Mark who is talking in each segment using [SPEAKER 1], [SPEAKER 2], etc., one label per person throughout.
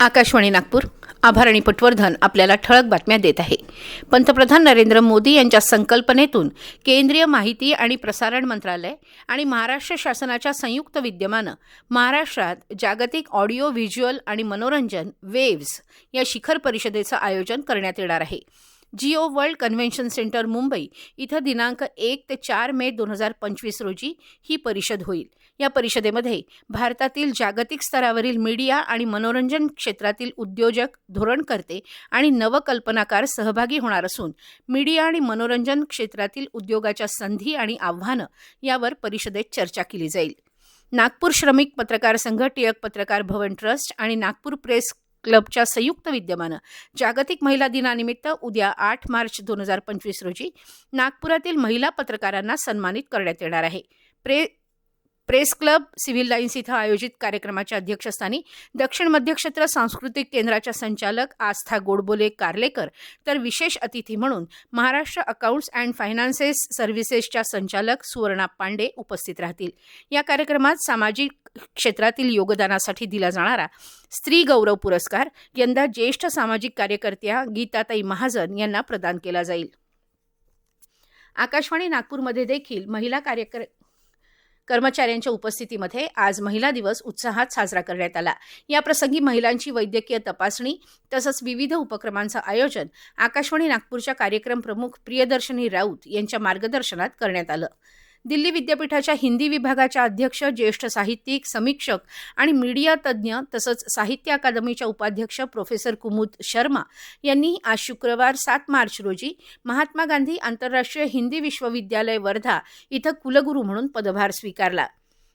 [SPEAKER 1] आकाशवाणी नागपूर. आभारणी पटवर्धन आपल्याला ठळक बातम्या देत आहे. पंतप्रधान नरेंद्र मोदी यांच्या संकल्पनेतून केंद्रीय माहिती आणि प्रसारण मंत्रालय आणि महाराष्ट्र शासनाच्या संयुक्त विद्यमानं महाराष्ट्रात जागतिक ऑडिओ व्हिज्युअल आणि मनोरंजन वेव्स या शिखर परिषदेचं आयोजन करण्यात येणार आहे. Jio world convention centre Mumbai इथं दिनांक एक ते चार मे दोन हजार पंचवीस रोजी ही परिषद होईल. या परिषदेमध्ये भारतातील जागतिक स्तरावरील मीडिया आणि मनोरंजन क्षेत्रातील उद्योजक धोरणकर्ते आणि नवकल्पनाकार सहभागी होणार असून मीडिया आणि मनोरंजन क्षेत्रातील उद्योगाच्या संधी आणि आव्हानं यावर परिषदेत चर्चा केली जाईल. नागपूर श्रमिक पत्रकार संघ टिळक पत्रकार भवन ट्रस्ट आणि नागपूर प्रेस क्लबच्या संयुक्त विद्यमानं जागतिक महिला दिनानिमित्त उद्या आठ मार्च दोन हजार पंचवीस रोजी नागपुरातील महिला पत्रकारांना सन्मानित करण्यात येणार आहे. प्रे प्रेस क्लब सिव्हिल लाईन्स इथं आयोजित कार्यक्रमाच्या अध्यक्षस्थानी दक्षिण मध्य क्षेत्र सांस्कृतिक केंद्राच्या संचालक आस्था गोडबोले कार्लेकर तर विशेष अतिथी म्हणून महाराष्ट्र अकाउंट्स अँड फायनान्सेस सर्व्हिसेसच्या संचालक सुवर्णा पांडे उपस्थित राहतील. या कार्यक्रमात सामाजिक क्षेत्रातील योगदानासाठी दिला जाणारा स्त्री गौरव पुरस्कार यंदा ज्येष्ठ सामाजिक कार्यकर्त्या गीताताई महाजन यांना प्रदान केला जाईल. आकाशवाणी नागपूरमध्ये देखील महिला कार्यकर कर्मचाऱ्यांच्या उपस्थितीमध्ये आज महिला दिवस उत्साहात साजरा करण्यात आला. याप्रसंगी महिलांची वैद्यकीय तपासणी तसंच विविध उपक्रमांचं आयोजन आकाशवाणी नागपूरच्या कार्यक्रम प्रमुख प्रियदर्शनी राऊत यांच्या मार्गदर्शनात करण्यात आलं. दिल्ली विद्यापीठाच्या हिंदी विभागाच्या अध्यक्ष ज्येष्ठ साहित्यिक समीक्षक आणि मीडिया तज्ज्ञ तसंच साहित्य अकादमीच्या उपाध्यक्ष प्रोफेसर कुमुद शर्मा यांनी आज शुक्रवार सात मार्च रोजी महात्मा गांधी आंतरराष्ट्रीय हिंदी विश्वविद्यालय वर्धा इथं कुलगुरू म्हणून पदभार स्वीकारला.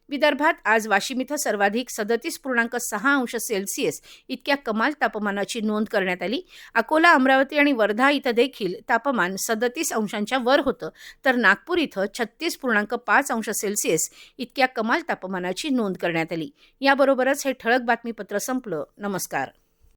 [SPEAKER 1] विदर्भात आज वाशिम इथं सर्वाधिक सदतीस पूर्णांक सहा अंश सेल्सिअस इतक्या कमाल तापमानाची नोंद करण्यात आली. अकोला अमरावती आणि वर्धा इथं देखील तापमान सदतीस अंशांच्या वर होतं. तर नागपूर इथं छत्तीस पूर्णांक पाच अंश सेल्सिअस इतक्या कमाल तापमानाची नोंद करण्यात आली. याबरोबरच हे ठळक बातमीपत्र संपलं. नमस्कार.